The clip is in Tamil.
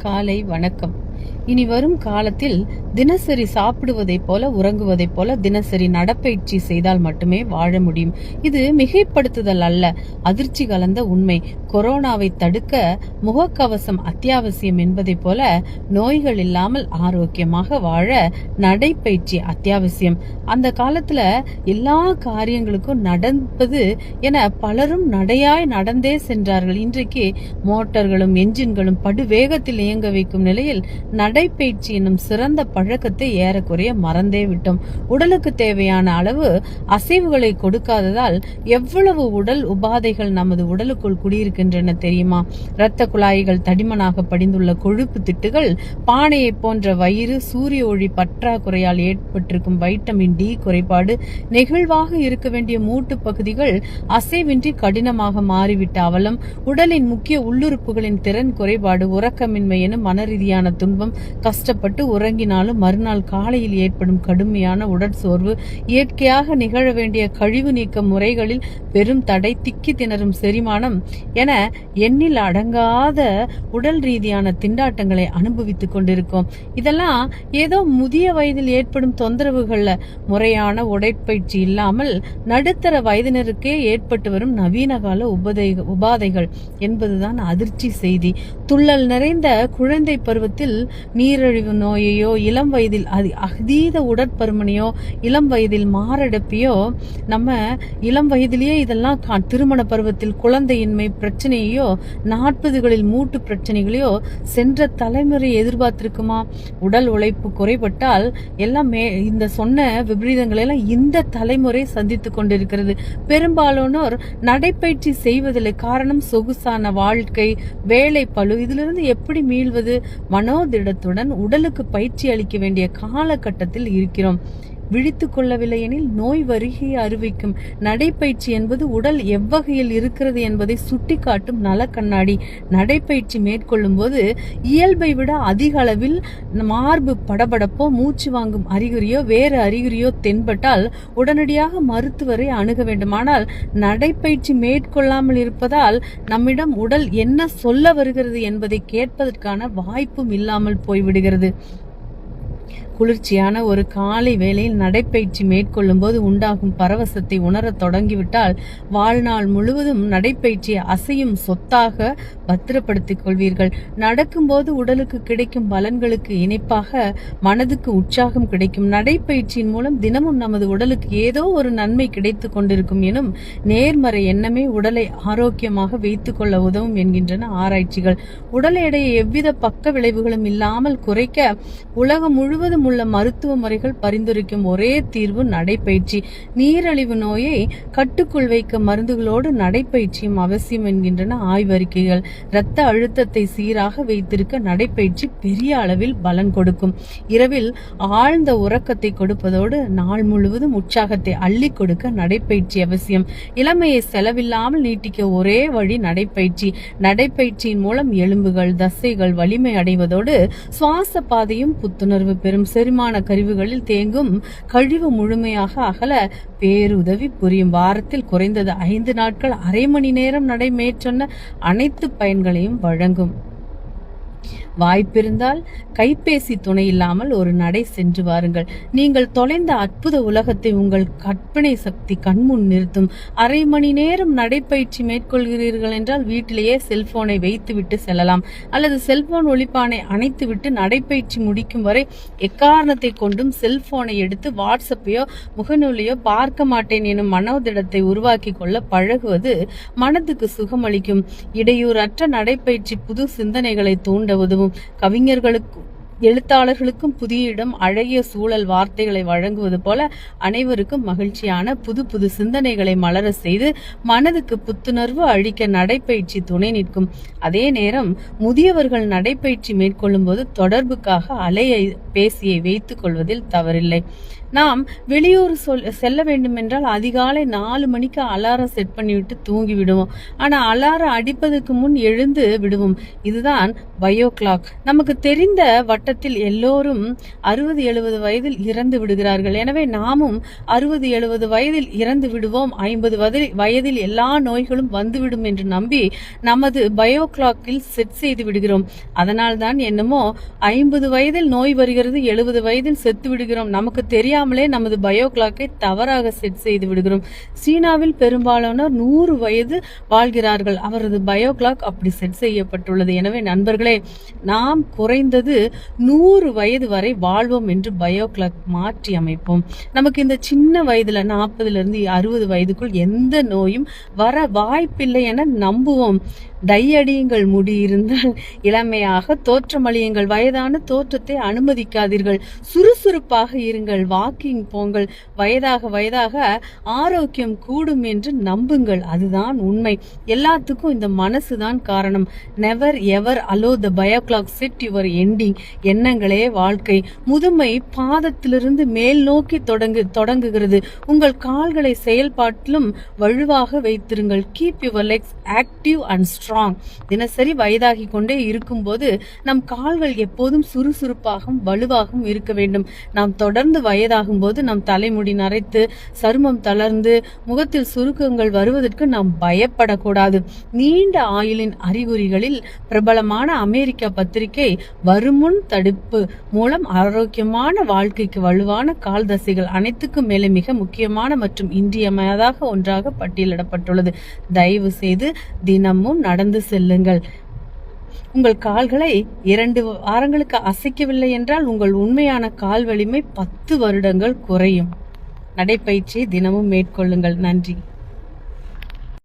காலை வணக்கம். இனி வரும் காலத்தில் தினசரி சாப்பிடுவதைப் போல உறங்குவதைப் போல தினசரி நடப்பயிற்சி செய்தால் மட்டுமே வாழ முடியும். இது மிகைப்படுத்துதல் அல்ல அதிர்ச்சி கலந்த உண்மை. கொரோனாவை தடுக்க முகக்கவசம் அத்தியாவசியம் என்பதைப் போல நோய்கள் இல்லாமல் ஆரோக்கியமாக வாழ நடைப்பயிற்சி அத்தியாவசியம். அந்த காலத்துல எல்லா காரியங்களுக்கும் நடப்பது என பலரும் நடையாய் நடந்தே சென்றார்கள். இன்றைக்கு மோட்டார்களும் என்ஜின்களும் படுவேகத்தில் இயங்க வைக்கும் நிலையில் நடைப்பயிற்சி என்னும் சிறந்த பழக்கத்தை ஏறக்குறைய மறந்தே விட்டோம். உடலுக்கு தேவையான அளவு அசைவுகளை கொடுக்காததால் எவ்வளவு உடல் உபாதைகள் நமது உடலுக்குள் குடியிருக்கின்றன தெரியுமா? இரத்த குழாய்கள் தடிமனாக படிந்துள்ள கொழுப்பு திட்டுகள் பானையை போன்ற வயிறு சூரிய ஒளி பற்றாக்குறையால் ஏற்பட்டிருக்கும் வைட்டமின் டி குறைபாடு நெகிழ்வாக இருக்க வேண்டிய மூட்டு பகுதிகள் அசைவின்றி கடினமாக மாறிவிட்ட அவலம் உடலின் முக்கிய உள்ளுறுப்புகளின் திறன் குறைபாடு உறக்கமின்மை எனும் மனரீதியான துன்பம் கஷ்டப்பட்டு உறங்கினாலும் மறுநாள் காலையில் ஏற்படும் கடுமையான உடற்சோர்வு இயற்கையாக நிகழ வேண்டிய கழிவு நீக்க முறைகளில் பெரும் தடை திக்கி திணறும் செரிமானம் என எண்ணில் அடங்காத உடல் ரீதியான திண்டாட்டங்களை அனுபவித்துக் கொண்டிருக்கோம். இதெல்லாம் ஏதோ முதிய வயதில் ஏற்படும் தொந்தரவுகள்ல முறையான உடற்பயிற்சி இல்லாமல் நடுத்தர வயதினருக்கே ஏற்பட்டு வரும் நவீன கால உபதை உபாதைகள் என்பதுதான் அதிர்ச்சி செய்தி. துள்ளல் நிறைந்த குழந்தை பருவத்தில் நீரிழிவு நோயையோ இளம் வயதில் அதி அதீத உடற்பருமனையோ இளம் வயதில் மாரடைப்பையோ நம்ம இளம் வயதிலேயே இதெல்லாம் கா- திருமண பருவத்தில் குழந்தையின்மை பிரச்சனையோ நாற்பதுகளில் மூட்டு பிரச்சனைகளையோ சென்ற தலைமுறை எதிர்பார்த்திருக்குமா? உடல் உழைப்பு குறைபட்டால் எல்லாம் மே இந்த சொன்ன விபரீதங்களை எல்லாம் இந்த தலைமுறை சந்தித்துக் கொண்டிருக்கிறது. பெரும்பாலானோர் நடைப்பயிற்சி செய்வதில்லை. காரணம் சொகுசான வாழ்க்கை வேலை பளு இதிலிருந்து எப்படி மீள்வது? இடத்துடன் உடலுக்கு பயிற்சி அளிக்க வேண்டிய காலகட்டத்தில் இருக்கிறோம். விழித்து கொள்ளவில்லை எனில் நோய் வருகையை அறிவிக்கும் நடைப்பயிற்சி என்பது உடல் எவ்வகையில் இருக்கிறது என்பதை சுட்டிக்காட்டும் நல கண்ணாடி நடைப்பயிற்சி மேற்கொள்ளும் போது இயல்பை விட அதிக அளவில் மார்பு படபடப்போ மூச்சு வாங்கும் அறிகுறியோ வேறு அறிகுறியோ தென்பட்டால் உடனடியாக மருத்துவரை அணுக வேண்டும். ஆனால் நடைப்பயிற்சி மேற்கொள்ளாமல் இருப்பதால் நம்மிடம் உடல் என்ன சொல்ல வருகிறது என்பதை கேட்பதற்கான வாய்ப்பும் இல்லாமல் போய்விடுகிறது. குளிர்ச்சியான ஒரு காலை வேளையில் நடைப்பயிற்சி மேற்கொள்ளும் போது உண்டாகும் பரவசத்தை உணரத் தொடங்கிவிட்டால் வாழ்நாள் முழுவதும் நடைப்பயிற்சியை அசையும் சொத்தாக பத்திரப்படுத்திக் கொள்வீர்கள். நடக்கும்போது உடலுக்கு கிடைக்கும் பலன்களுக்கு இணைப்பாக மனதுக்கு உற்சாகம் கிடைக்கும். நடைப்பயிற்சியின் மூலம் தினமும் நமது உடலுக்கு ஏதோ ஒரு நன்மை கிடைத்துக் கொண்டிருக்கும் எனும் நேர்மறை எண்ணமே உடலை ஆரோக்கியமாக வைத்துக் கொள்ள உதவும் என்கின்றன ஆராய்ச்சிகள். உடல் எடையை எவ்வித பக்க விளைவுகளும் இல்லாமல் குறைக்க உலகம் முழுவதும் உள்ள மருத்துவ முறைகள் பரிந்துரைக்கும் ஒரே தீர்வு நடைப்பயிற்சி. நீரழிவு நோயை கட்டுக்குள் வைக்க மருந்துகளோடு நடைப்பயிற்சியும் அவசியம் என்கின்றன ஆய்வறிக்கைகள். இரத்த அழுத்தத்தை சீராக வைத்திருக்க நடைப்பயிற்சி பெரிய அளவில் பலன் கொடுக்கும். இரவில் ஆழ்ந்த உறக்கத்தை கொடுப்பதோடு நாள் முழுவதும் உற்சாகத்தை அள்ளி கொடுக்க நடைப்பயிற்சி அவசியம். இளமையை செலவில்லாமல் நீட்டிக்க ஒரே வழி நடைப்பயிற்சி. நடைப்பயிற்சியின் மூலம் எலும்புகள் தசைகள் வலிமை அடைவதோடு சுவாச பாதையும் புத்துணர்வு பெறும். செரிமான கருவிகளில் தேங்கும் கழிவு முழுமையாக அகல பேருதவி புரியும் வாரத்தில் குறைந்தது ஐந்து நாட்கள் அரை மணி நேரம் நடைமேற்சொன்ன அனைத்து பயன்களையும் வழங்கும். வாய்ப்பிருந்தால் கைபேசி துணை இல்லாமல் ஒரு நடை சென்று வாருங்கள். நீங்கள் தொலைந்த அற்புத உலகத்தை உங்கள் கற்பனை சக்தி கண்முன் நிறுத்தும். அரை மணி நேரம் நடைப்பயிற்சி மேற்கொள்கிறீர்கள் என்றால் வீட்டிலேயே செல்போனை வைத்துவிட்டு செல்லலாம். அல்லது செல்போன் ஒளிப்பானை அணைத்துவிட்டு நடைப்பயிற்சி முடிக்கும் வரை எக்காரணத்தை கொண்டும் செல்போனை எடுத்து வாட்ஸ்அப்பையோ முகநூலையோ பார்க்க மாட்டேன் எனும் மனோதிடத்தை உருவாக்கி கொள்ள பழகுவது மனதுக்கு சுகமளிக்கும். இடையூறற்ற நடைப்பயிற்சி புது சிந்தனைகளை தூண்ட உதவும். கவிஞர்களுக்கும் எழுத்தாளர்களுக்கும் புதிய இடம் அழகிய சூழல் வார்த்தைகளை வழங்குவது போல அனைவருக்கும் மகிழ்ச்சியான புது புது சிந்தனைகளை மலர செய்து மனதுக்கு புத்துணர்வு அளிக்க நடைப்பயிற்சி துணை நிற்கும். அதே நேரம் முதியவர்கள் நடைப்பயிற்சி மேற்கொள்ளும் போது தொடர்புக்காக அலையை பேசியை வைத்துக் கொள்வதில் தவறில்லை. நாம் வெளியூர் சொல் செல்ல வேண்டுமென்றால் அதிகாலை நாலு மணிக்கு அலாரம் செட் பண்ணிவிட்டு தூங்கி விடுவோம் ஆனால் அலாரம் அடிப்பதற்கு முன் எழுந்து விடுவோம். இதுதான் பயோ கிளாக் நமக்கு தெரிந்த வட்டத்தில் எல்லோரும் அறுபது எழுபது வயதில் இறந்து விடுகிறார்கள். எனவே நாமும் அறுபது எழுபது வயதில் இறந்து விடுவோம். ஐம்பது வயதில் எல்லா நோய்களும் வந்துவிடும் என்று நம்பி நமது பயோ கிளாக்கில் செட் செய்து விடுகிறோம். அதனால் தான் என்னமோ ஐம்பது வயதில் நோய் வருகிறது எழுபது வயதில் செத்து விடுகிறோம். நமக்கு தெரியாது தெரியாமலே நமது பயோ கிளாக்கை தவறாக செட் செய்து விடுகிறோம். சீனாவில் பெரும்பாலானோர் நூறு வயது வாழ்கிறார்கள். அவரது பயோ கிளாக் அப்படி செட் செய்யப்பட்டுள்ளது. எனவே நண்பர்களே நாம் குறைந்தது நூறு வயது வரை வாழ்வோம் என்று பயோ கிளாக் மாற்றி அமைப்போம். நமக்கு இந்த சின்ன வயதுல நாற்பதுல இருந்து அறுபது வயதுக்குள் எந்த நோயும் வர வாய்ப்பில்லை என நம்புவோம். டை அடியுங்கள் முடி இருந்தால் இளமையாக தோற்றமளியுங்கள். வயதான தோற்றத்தை அனுமதிக்காதீர்கள். சுறுசுறுப்பாக இருங்கள். வா வாக்கிங் போங்கள். வயதாக வயதாக ஆரோக்கியம் கூடும் என்று நம்புங்கள். அதுதான் உண்மை. எல்லாத்துக்கும் இந்த மனசு தான் காரணம். Never ever allow the bioclock set your ending எண்ணங்களே வாழ்க்கை. முதுமை பாதத்திலிருந்து மேல் நோக்கி தொடங்கு தொடங்குகிறது. உங்கள் கால்களை செயல்பாட்டிலும் வலுவாக வைத்திருங்கள். Keep your legs active and strong தினசரி வயதாகி கொண்டே இருக்கும்போது நம் கால்கள் எப்போதும் சுறுசுறுப்பாகவும் வலுவாகவும் இருக்க வேண்டும். நாம் தொடர்ந்து வயதாக போது நம் தலைமுடி நரைத்து சருமம் தளர்ந்து முகத்தில் சுருக்கங்கள் வருவதற்கு நாம் பயப்படக்கூடாது. நீண்ட ஆயுளின் அறிகுறிகளில் பிரபலமான அமெரிக்க பத்திரிகை வருமுன் தடுப்பு மூலம் ஆரோக்கியமான வாழ்க்கைக்கு வலுவான கால் தசைகள் அனைத்துக்கும் மேலே மிக முக்கியமான மற்றும் இன்றியமையாதாக ஒன்றாக பட்டியலிடப்பட்டுள்ளது. தயவு செய்து தினமும் நடந்து செல்லுங்கள். உங்கள் கால்களை இரண்டு வாரங்களுக்கு அசைக்கவில்லை என்றால் உங்கள் உண்மையான கால் வலிமை பத்து வருடங்கள் குறையும். நடைப்பயிற்சியை தினமும் மேற்கொள்ளுங்கள். நன்றி.